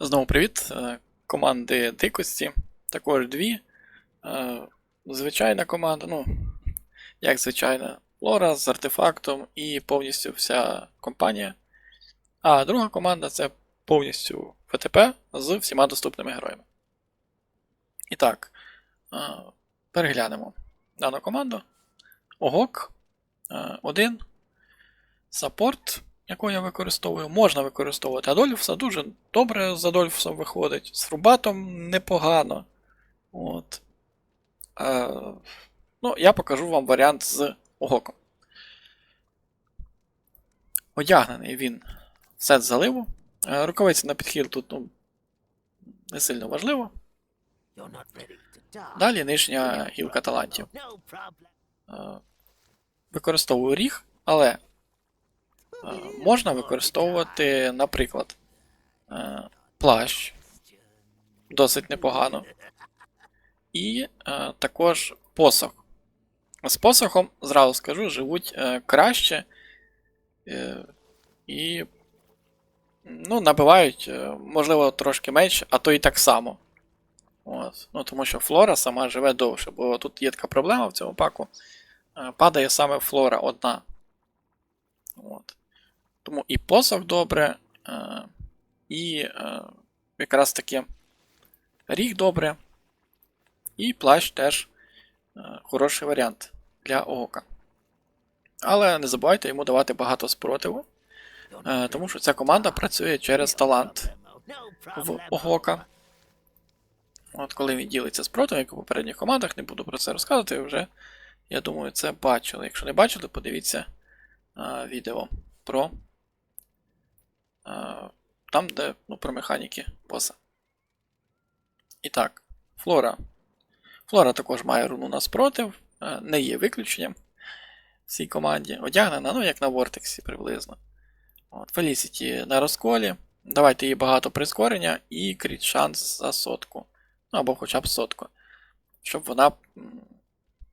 Знову привіт. Е, Команди дикості. Також дві. Е, Звичайна команда, ну, як звичайна, Лора з артефактом і повністю вся компанія. А друга команда це повністю ФТП з всіма доступними героями. І так, е, переглянемо дану команду. Огок. Один. Саппорт, яку я використовую, можна використовувати Адольфса. Дуже добре з Адольфсом виходить. З Фрубатом непогано. От. Е, ну, я покажу вам варіант з Огоком. Одягнений він в сет заливу. Е, рукавиці на підхід тут ну, не сильно важливо. Далі нижня гілка талантів. Е, використовую ріг, але можна використовувати, наприклад, е, плащ досить непогано. І е, також посох. З посохом, зразу скажу, живуть е, краще е, і ну, набивають, е, можливо, трошки менше, а то і так само. От. Ну, тому що флора сама живе довше, бо тут є така проблема в цьому паку. Е, Падає саме флора одна. От. Тому і посох добре, е, і е, якраз таки ріг добре. І плащ теж е, хороший варіант для ока. Але не забувайте йому давати багато спротиву, тому що ця команда працює через талант в Огока. От коли він ділиться спротивом, як у попередніх командах, не буду про це розказувати, вже, я думаю, це бачили. Якщо не бачили, подивіться е, відео про там, де ну, про механіки боса. І так, флора. Флора також має руну на спротив, е, не є виключенням в цій команді. Одягнена, ну, як на Вортексі приблизно. От, Фелісіті на розколі. Давайте їй багато прискорення і кріт шанс за сотку. Ну або хоча б сотку. Щоб вона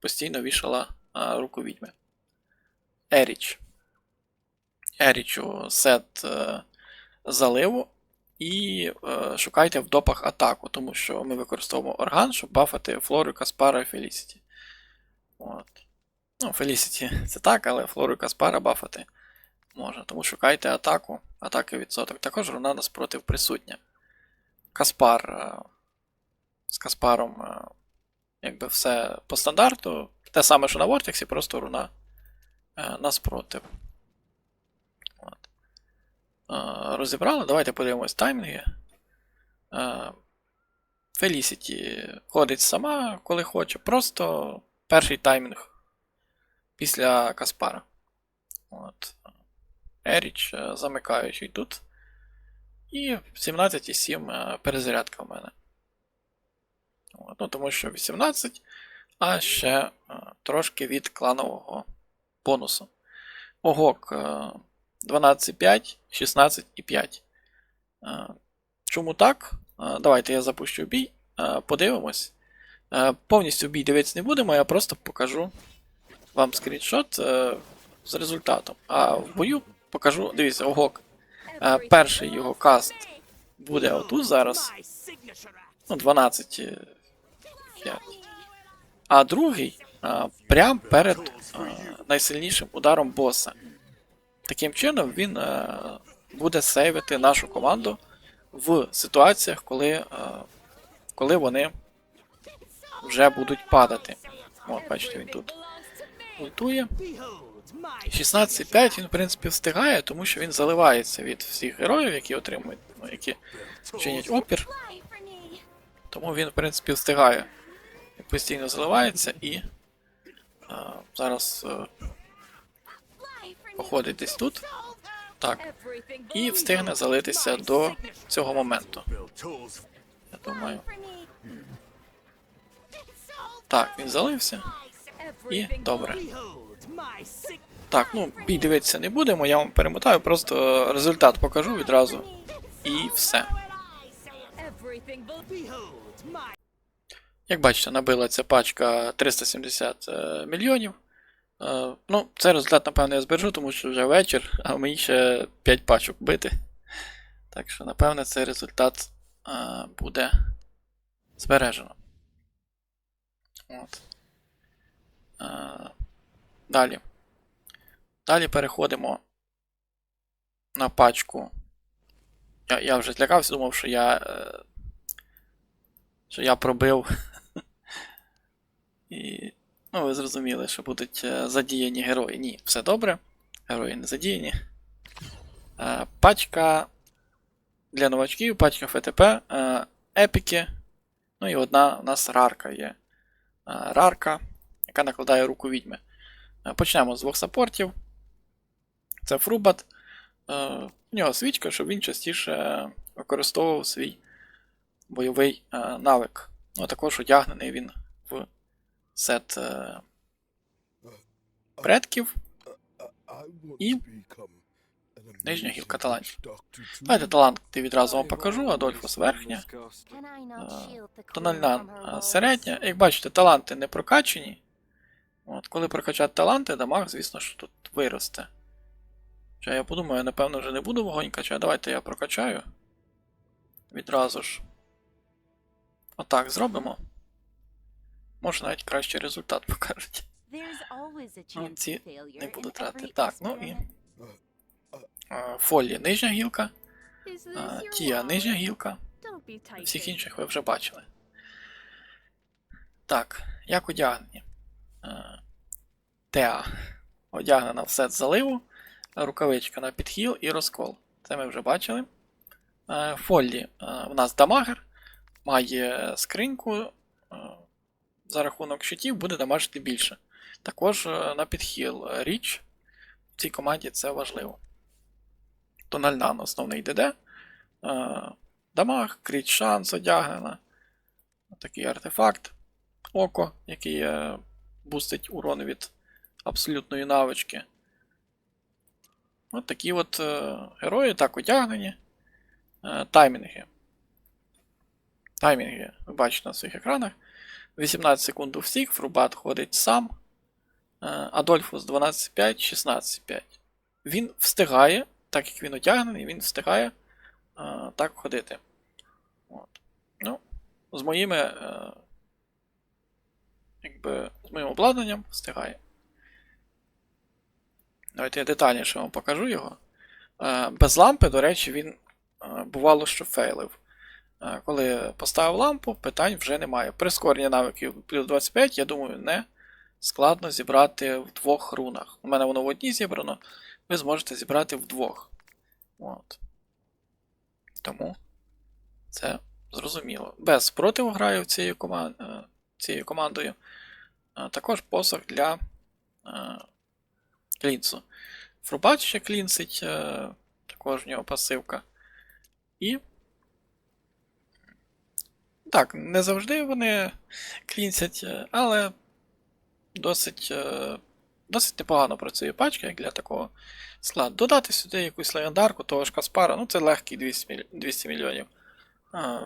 постійно вішала а, руку відьми. Еріч. Ерічу сет е, заливу. І е, шукайте в допах атаку, тому що ми використовуємо орган, щоб бафати Флору, Каспара і Фелісіті. От. Ну, Фелісіті це так, але Флору і Каспара бафати можна. Тому шукайте атаку, атаки відсоток. Також руна наспротив присутня. Каспар. е, З Каспаром е, якби все по стандарту. Те саме, що на Вортексі, просто руна е, наспротив. Е, Розібрали. Давайте подивимось таймінги. Е, Фелісіті ходить сама, коли хоче. Просто перший таймінг після Каспара. От. Еріч е, замикаючий тут. І 17,7 е, перезарядка в мене. От, ну, тому що 18, а ще трошки від кланового бонусу. Огок 12,5, 16,5. Е, Чому так? Е, Давайте я запущу бій, е, подивимось. Повністю бій дивитися не будемо, я просто покажу вам скріншот з результатом. А в бою покажу, дивіться, огок. Перший його каст буде отут зараз. Ну, 12. е, 5. А другий а, прям перед найсильнішим ударом боса. Таким чином він а, буде сейвити нашу команду в ситуаціях, коли, а, коли вони вже будуть падати. О, бачите, він тут ультує. 16,5 він, в принципі, встигає, тому що він заливається від всіх героїв, які отримують, ну, які чинять опір. Тому він, в принципі, встигає. Постійно заливається і а, зараз а, походить десь тут. Так. І встигне залитися до цього моменту. Я думаю. Так, він залився. І добре. Так, ну бій дивитися не будемо, я вам перемотаю, просто результат покажу відразу. І все. Як бачите, набила ця пачка 370 е, мільйонів. Е, ну, цей результат, напевно, я збережу, тому що вже вечір, а мені ще 5 пачок бити. Так що, напевне, цей результат е, буде збережено. От. Е, далі. Далі переходимо на пачку. Я, я вже злякався, думав, що я. Е, що я пробив. І. Ну, ви зрозуміли, що будуть е, задіяні герої. Ні, все добре. Герої не задіяні. Е, пачка для новачків, пачка ФТП, е, епіки. Ну і одна у нас рарка є. Рарка, яка накладає руку відьми. Почнемо з двох саппортів. Це Фрубат. У нього свічка, щоб він частіше використовував свій бойовий навик. Ну, також одягнений він сет е, предків. І нижня гілка талантів. Давайте таланти відразу вам покажу. Адольфус верхня, тональна е, середня. Як бачите, таланти не прокачені. От, коли прокачати таланти, дамаг, звісно, що тут виросте. Хоча я подумаю, я напевно вже не буду вогонь качати. Давайте я прокачаю. Відразу ж. Отак зробимо. Може навіть кращий результат покажуть. Ну, ці Не буду тратити. Так, ну і. Фолі нижня гілка, Тія нижня гілка. Всіх інших ви вже бачили. Так, як одягнені? Теа одягнена в сет заливу, рукавичка на підхіл і розкол. Це ми вже бачили. Фоллі в нас дамагер, має скриньку. За рахунок щитів буде дамажити більше. Також е, на підхіл е, річ. В цій команді це важливо. Тональна основний ДД. Е, Дамаг, кріт шанс одягнена. Такий артефакт. Око, який бустить урон від абсолютної навички. От такі от герої так одягнені. Таймінги. Таймінги ви бачите на своїх екранах. 18 секунд у всіх, Фрубат ходить сам. Адольфус 12.5, 16.5. Він встигає, так як він одягнений, він встигає е, так ходити. От. Ну, з моїми. Е, якби, з моїм обладнанням встигає. Давайте я детальніше вам покажу його. Е, без лампи, до речі, він бувало, що фейлив. Е, коли поставив лампу, питань вже немає. Прискорення навиків плюс 25, я думаю, не складно зібрати в двох рунах. У мене воно в одній зібрано, ви зможете зібрати в двох. От. Тому це зрозуміло. Без спротиву граю цією, коман... е, цією командою. Е, Також посох для клінсу. Фрубат ще клінсить, також в нього пасивка. І. Так, не завжди вони клінсять, е, але досить, е, досить непогано працює пачка, як для такого складу. Додати сюди якусь легендарку, того ж Каспара, ну це легкий 200, міль- 200 мільйонів.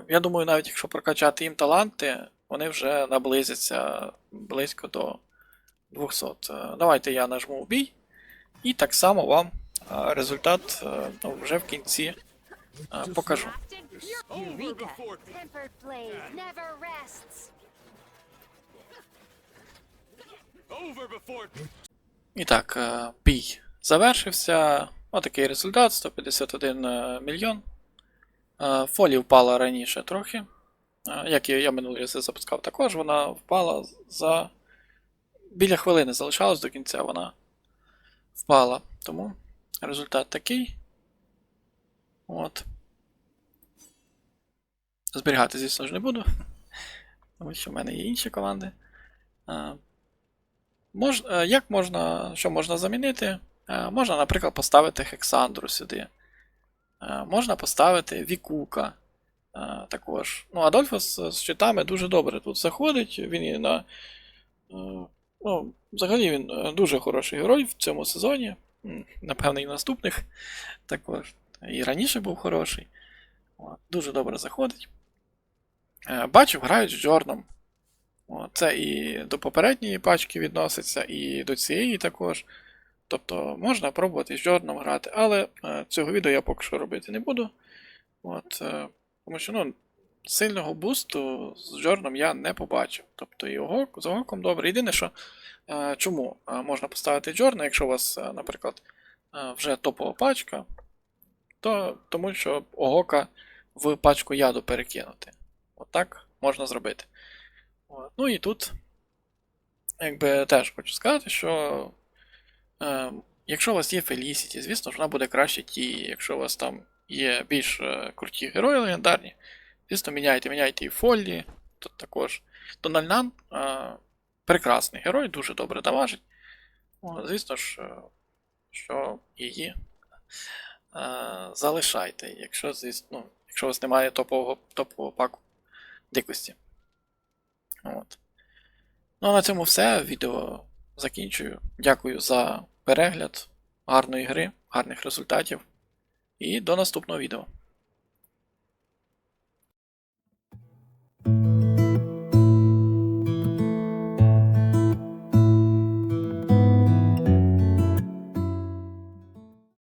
Я думаю, навіть якщо прокачати їм таланти, вони вже наблизяться близько до 200. Е, Давайте я нажму в бій, і так само вам результат ну, вже в кінці покажу. І так, е, бій завершився. Отакий результат: 151 е, мільйон. Е, Фолі впала раніше трохи. Як я минулий раз запускав також, вона впала за. Біля хвилини залишалось до кінця, вона впала. Тому результат такий. От. Зберігати, звісно ж, не буду. Тому що в мене є інші команди. Е, Мож, е, як можна, що можна замінити? Е, Можна, наприклад, поставити Хександру сюди. Е, Можна поставити Вікука. е, Також. Ну, Адольфос з щитами дуже добре тут заходить. Він і на. Ну, взагалі він дуже хороший герой в цьому сезоні. Напевно, і наступних також. І раніше був хороший. Дуже добре заходить. Е, Бачив, грають з Джорном. Це і до попередньої пачки відноситься, і до цієї також. Тобто можна пробувати з Джорном грати, але е, цього відео я поки що робити не буду. От, е, тому що ну, сильного бусту з Джорном я не побачив. Тобто і Огок, з Огоком добре. Єдине, що чому можна поставити Джорна, якщо у вас, наприклад, вже топова пачка, то тому що Огока в пачку яду перекинути. Отак можна зробити. От. Ну і тут, якби теж хочу сказати, що е, якщо у вас є Felicity, звісно ж вона буде краще ті, якщо у вас там є більш е, круті герої легендарні, звісно, міняйте, міняйте і Фоллі, тут також. Дональнан е, прекрасний герой, дуже добре дамажить. О, звісно ж, е, що її залишайте, якщо, ну, якщо у вас немає топового, топового паку дикості. От. Ну а на цьому все. Відео закінчую. Дякую за перегляд, гарної гри, гарних результатів. І до наступного відео.